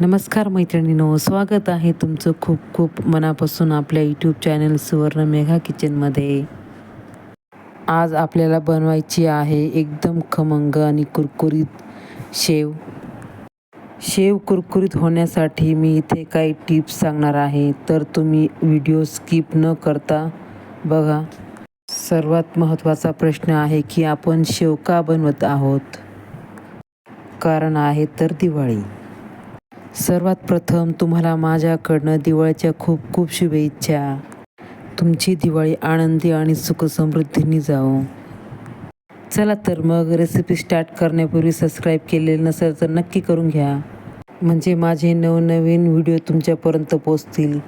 नमस्कार मैत्रिणींनो स्वागत आहे तुमचं खूप खूप मनापासून आपल्या यूट्यूब चॅनल सुवर्ण मेघा किचनमध्ये आज आपल्याला बनवायची आहे एकदम खमंग आणि कुरकुरीत शेव. शेव कुरकुरीत होण्यासाठी मी इथे काही टिप्स सांगणार आहे तर तुम्ही व्हिडिओ स्किप न करता बघा. सर्वात महत्त्वाचा प्रश्न आहे की आपण शेव का बनवत आहोत? कारण आहे तर दिवाळी. सर्वात प्रथम तुम्हाला माझ्याकडनं दिवाळीच्या खूप खूप शुभेच्छा. तुमची दिवाळी आनंदी आणि सुखसमृद्धीने जाओ चला तर मग रेसिपी स्टार्ट करण्यापूर्वी सबस्क्राईब केलेलं नसेल तर नक्की करून घ्या. म्हणजे माझे नवनवीन व्हिडिओ तुमच्यापर्यंत पोचतील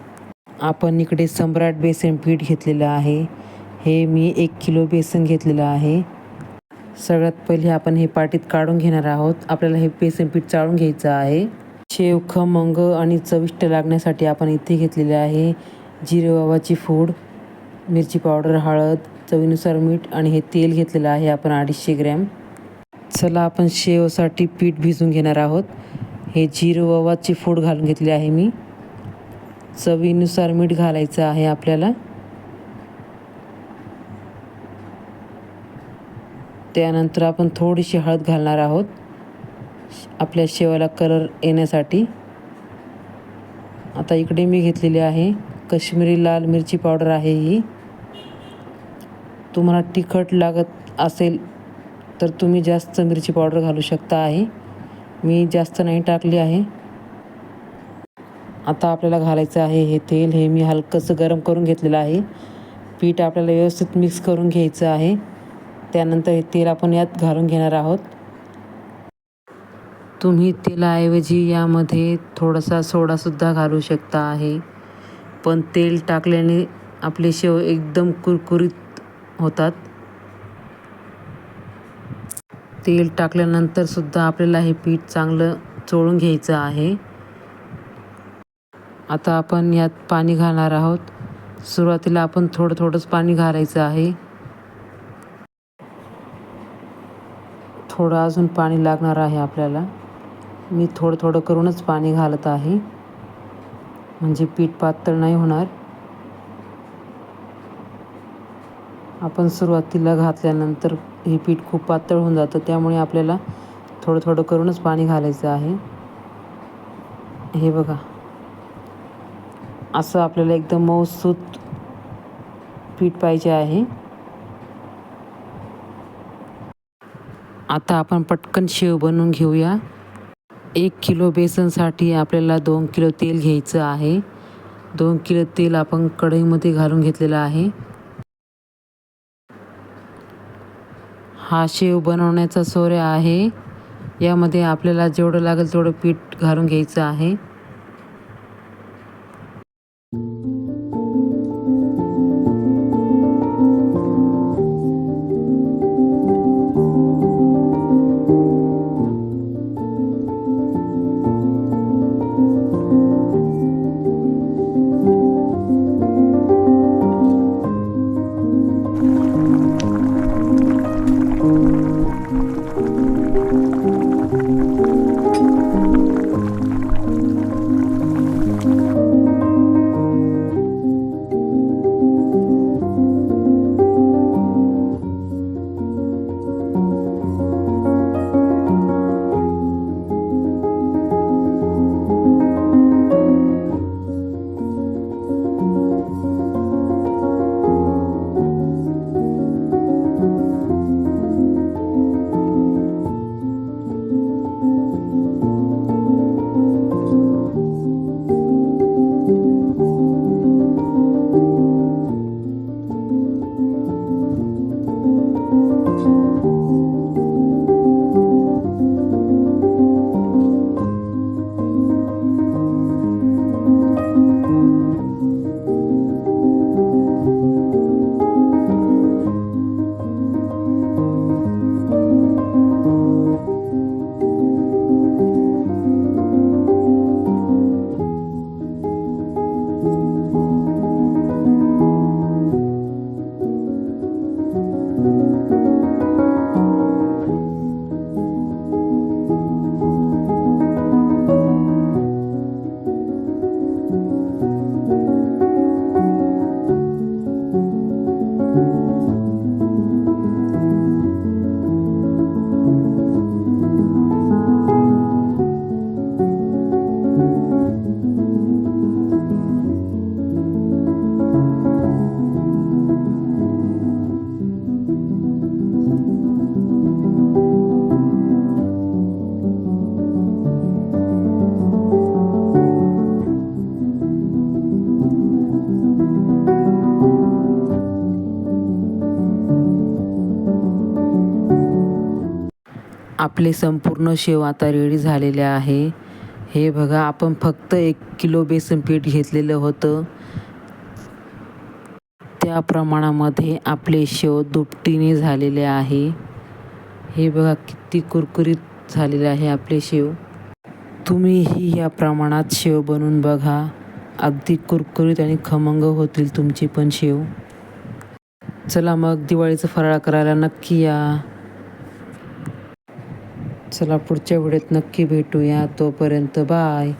आपण इकडे सम्राट बेसन पीठ घेतलेलं आहे. हे मी एक किलो बेसन घेतलेलं आहे. सगळ्यात पहिले आपण हे पाटीत काढून घेणार आहोत. आपल्याला हे बेसन पीठ चाळून घ्यायचं आहे. शेव खमंग आणि चविष्ट लागण्यासाठी आपण इथे घेतलेले आहे जिरे वावाची फोड मिरची पावडर हळद चवीनुसार मीठ आणि हे तेल घेतलेलं आहे आपण अडीचशे ग्रॅम. चला आपण शेवसाठी पीठ भिजून घेणार आहोत. हे जिरे ओवाची फोड घालून घेतली आहे मी. चवीनुसार मीठ घालायचं आहे आपल्याला. त्यानंतर आपण थोडीशी हळद घालणार आहोत. आपल्या शेवाला कलर येण्यासाठी. आता इकडे मी घेतलेली आहे. कश्मीरी लाल मिरची पावडर आहे ही. तुम्हाला तिखट लागत असेल तर तुम्ही जास्त मिरची पावडर घालू शकता आहे. मी जास्त नाही टाकली आहे. आता आपल्याला घालायचं आहे हे तेल. हे मी हलकंसं गरम करून घेतलेलं आहे. पीठ आपल्याला व्यवस्थित मिक्स करून घ्यायचं आहे. त्यानंतर हे तेल आपण यात घालून घेणार आहोत. तुम्ही तेलाऐवजी यामध्ये थोडासा सोडासुद्धा घालू शकता आहे. पण तेल टाकल्याने आपले शेव एकदम कुरकुरीत होतात. तेल टाकल्यानंतरसुद्धा आपल्याला हे पीठ चांगलं चोळून घ्यायचं आहे. आता आपण यात पाणी घालणार आहोत. सुरुवातीला आपण थोडं थोडंच पाणी घालायचं आहे. थोडं अजून पाणी लागणार आहे आपल्याला. मी थोडं थोडं करूनच पाणी घालत आहे. म्हणजे पीठ पातळ नाही होणार. आपण सुरुवातीला घातल्यानंतर हे पीठ खूप पातळ होऊन जातं. त्यामुळे आपल्याला थोडं थोडं करूनच पाणी घालायचं आहे. हे बघा. असं आपल्याला एकदम मऊसूत पीठ पाहिजे आहे. आता आपण पटकन शेव बनवून घेऊया. एक किलो बेसनसाठी आपल्याला दोन किलो तेल घ्यायचं आहे. दोन किलो तेल आपण कढईमध्ये घालून घेतलेलं आहे. हा शेव बनवण्याचा सोऱ्या आहे. यामध्ये आपल्याला जेवढं लागेल तेवढं पीठ घालून घ्यायचं आहे. आपले संपूर्ण शेव आता रेडी झालेले आहे. हे बघा आपण फक्त एक किलो बेसन पीठ घेतलेलं होतं. त्या प्रमाणामध्ये आपले शेव दुपटीने झालेले आहे. हे बघा किती कुरकुरीत झालेले आहे आपले शेव. तुम्हीही या प्रमाणात शेव बनवून बघा. अगदी कुरकुरीत आणि खमंग होतील तुमची पण शेव. चला मग दिवाळीचं फराळ करायला नक्की या. चला पुढच्या वेळेत नक्की भेटूया. तोपर्यंत बाय.